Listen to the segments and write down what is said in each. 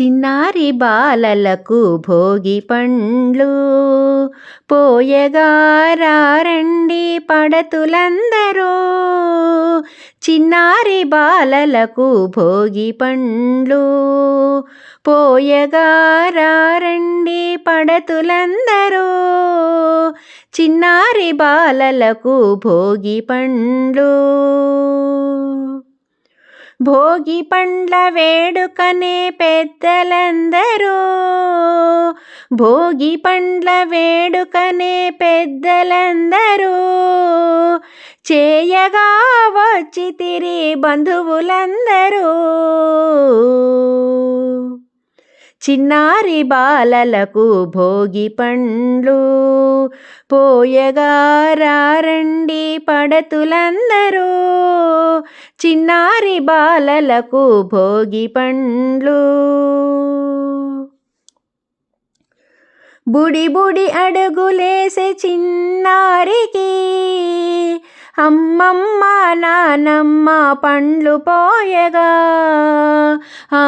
చిన్నారి బాలలకు భోగి పండ్లు. పోయగారండి పడతులందరూ. చిన్నారి బాలలకు భోగి పండ్లు. పోయగారండి పడతులందరూ. చిన్నారి బాలలకు భోగి పండ్లు. భోగి పండ్ల వేడుకనే పెద్దలందరూ. భోగి పండ్ల వేడుకనే పెద్దలందరూ. చేయగా వచ్చి తిరి బంధువులందరూ. చిన్నారి బాలలకు భోగి పండ్లు. పోయగారండి పడతులందరూ. చిన్నారి బాలలకు భోగి పండ్లు. బుడి బుడి అడుగులేసే చిన్నారికి అమ్మమ్మ నానమ్మ పండ్లు పోయగా ఆ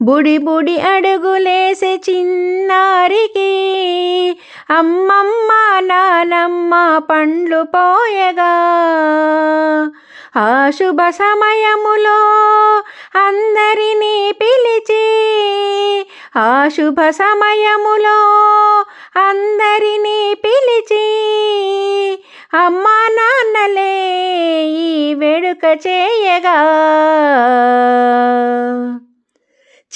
బుడి బుడి అడుగులేసే చిన్నారికి అమ్మమ్మ నానమ్మ పండ్లు పోయగా ఆ శుభ సమయములో అందరినీ పిలిచి ఆ శుభ సమయములో అందరినీ పిలిచి అమ్మా నాన్నలే ఈ వేడుక చేయగా.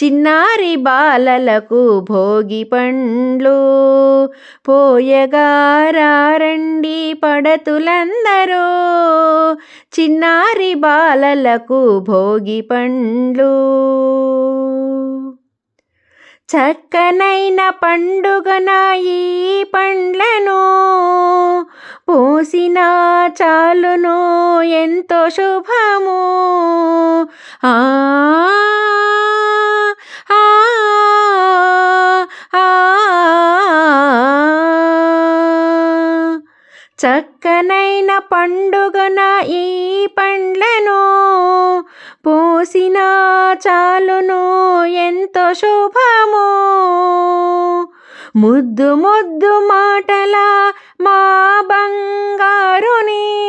చిన్నారి బాలలకు భోగి పండ్లు పోయగారండి పడతులందరూ. చిన్నారి బాలలకు భోగి పండ్లు చక్కనైన పండుగన ఈ పండ్లను పోసిన చాలును ఎంతో శుభము. ఆ చక్కనైన పండుగన ఈ పండ్లను పోసిన చాలును ముద్దు ముద్దు మాటల మా బంగారుని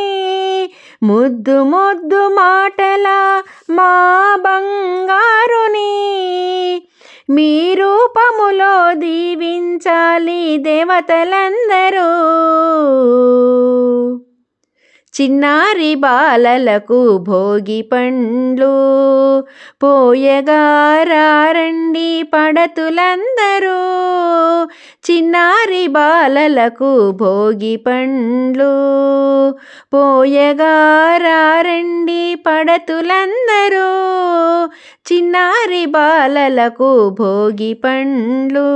ముద్దు ముద్దు మాటల మా బంగారుని మీ రూపములో దీవించాలి దేవతలందరూ. చిన్నారి బాలలకు భోగి పండ్లు పోయగారండి పడతులందరూ. చిన్నారి బాలలకు భోగి పండ్లు. పోయగారండి పడతులందరూ. చిన్నారి బాలలకు భోగి పండ్లు.